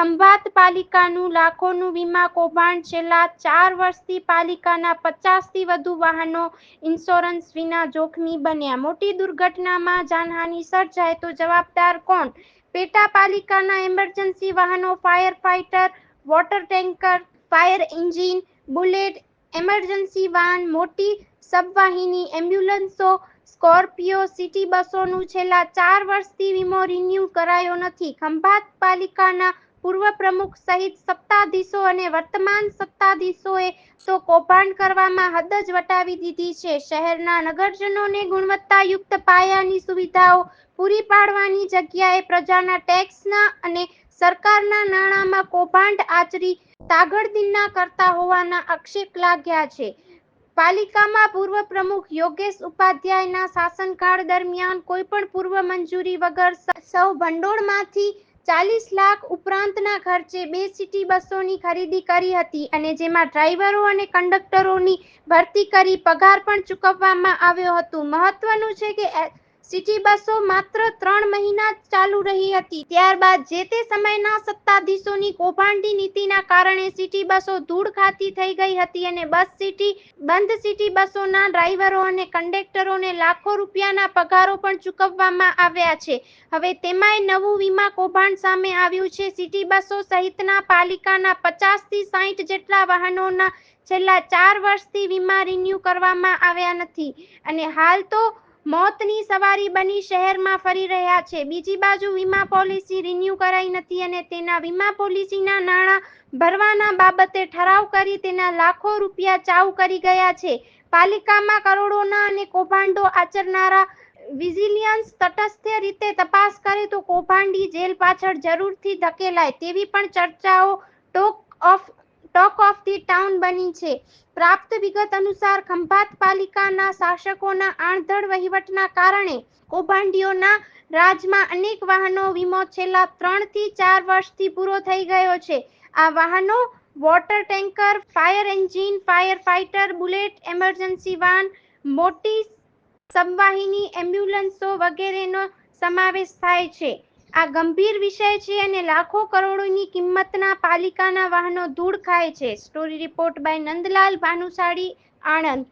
ખંભાત પાલિકાનું લાખોનું વીમા કૌભાંડ છેલ્લા ચાર વર્ષથી પાલિકાના પચાસથી વધુ વાહનો ઇન્સ્યોરન્સ વિના જોખમી બન્યા. મોટી દુર્ઘટનામાં જાનહાનિ સર્જાય તો જવાબદાર કોણ? પેટા પાલિકાના એમરજન્સી વાહનો fire fighter water tanker fire engine bullet emergency વાહન, મોટી સબવાહિની, એમ્બ્યુલન્સો, સ્કોર્પિયો, સિટી બસોનું છેલ્લા ચાર વર્ષથી વીમો રિન્યૂ કરાયો નથી. ખંભાત પાલિકાના પૂર્વ પ્રમુખ સહિત સત્તાધીશો અને વર્તમાન સત્તાધીશોએ તો કૌભાંડ કરવામાં હદ જ વટાવી દીધી છે. શહેરના નગરજનોને ગુણવત્તાયુક્ત પાયાની સુવિધાઓ પૂરી પાડવાની જગ્યાએ પ્રજાના ટેક્સના અને સરકારના નાણાંમાં કૌભાંડ આચરી તાગડદિન્ના કરતા હોવાના આક્ષેપ લાગ્યા છે. પાલિકામાં પૂર્વ પ્રમુખ યોગેશ ઉપાધ્યાયના શાસનકાળ દરમિયાન કોઈ પણ પૂર્વ મંજૂરી વગર સ- ભંડોળમાંથી ચાલીસ લાખ ઉપરાંતના ખર્ચે બે સિટી બસોની ખરીદી કરી હતી અને જેમાં ડ્રાઈવરો અને કંડક્ટરોની ભરતી કરી પગાર પણ ચૂકવવામાં આવ્યો હતો. મહત્વનું છે કે સિટી બસો માત્ર ત્રણ મહિના ચાલુ રહી હતી. ત્યારબાદ જે તે સમયના સત્તાધીશોની કૌભાંડી નીતિના કારણે સિટી બસો ધૂળ ખાતી થઈ ગઈ હતી અને બસ સિટી, બંધ સિટી બસોના ડ્રાઈવરો અને કંડક્ટરોને લાખો રૂપિયાના પગારો પણ ચૂકવવામાં આવ્યા છે. હવે તેમાંય નવું વીમા કૌભાંડ સામે આવ્યું છે. સિટી બસો સહિતના પાલિકાના પચાસથી સાઠ જેટલા વાહનોના છેલ્લા ચાર વર્ષથી વીમા રિન્યૂ કરવામાં આવ્યા નથી. અને હાલ તો મોતની સવારી બની શહેરમાં ફરી રહ્યા છે. બીજી બાજુ વીમા પોલિસી રિન્યૂ કરાઈ નથી અને તેના વીમા પોલિસીના નાણાં ભરવાના બાબતે ઠરાવ કરી તેના લાખો રૂપિયા ચાઉ કરી ગયા છે. પાલિકામાં કરોડોના અને કૌભાંડો આચરનારા વિજિલિયન્સ તટસ્થ રીતે તપાસ કરે તો કૌભાંડી જેલ પાછળ જરૂરથી ધકેલાય તેવી પણ ચર્ચાઓ talk of talk of the town બની છે. પ્રાપ્ત વિગત અનુસાર ખંભાત પાલિકાના શાસકોના આણધડ વહીવટના કારણે કૌભાંડીઓના રાજમાં અનેક વાહનો વીમો છેલ્લા ત્રણથી ચાર વર્ષથી પૂરો થઈ ગયો છે. આ વાહનો water tanker, fire engine, fire fighter, bullet, emergency van, મોટી સબવાહિની એમ્બ્યુલન્સો વગેરેનો સમાવેશ થાય છે. આ ગંભીર વિષય છે અને લાખો કરોડોની કિંમતના પાલિકાના વાહનો ધૂળ ખાય છે. Story report by Nandlal Bhanushali, Anand.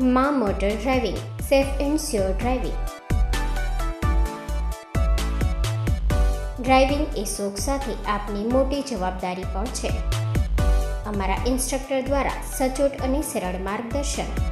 માં motor driving, safe and sure driving. Driving એ શોખ સાથે આપની મોટી જવાબદારી પણ છે. અમારા ઇન્સ્ટ્રક્ટર દ્વારા સચોટ અને સરળ માર્ગદર્શન.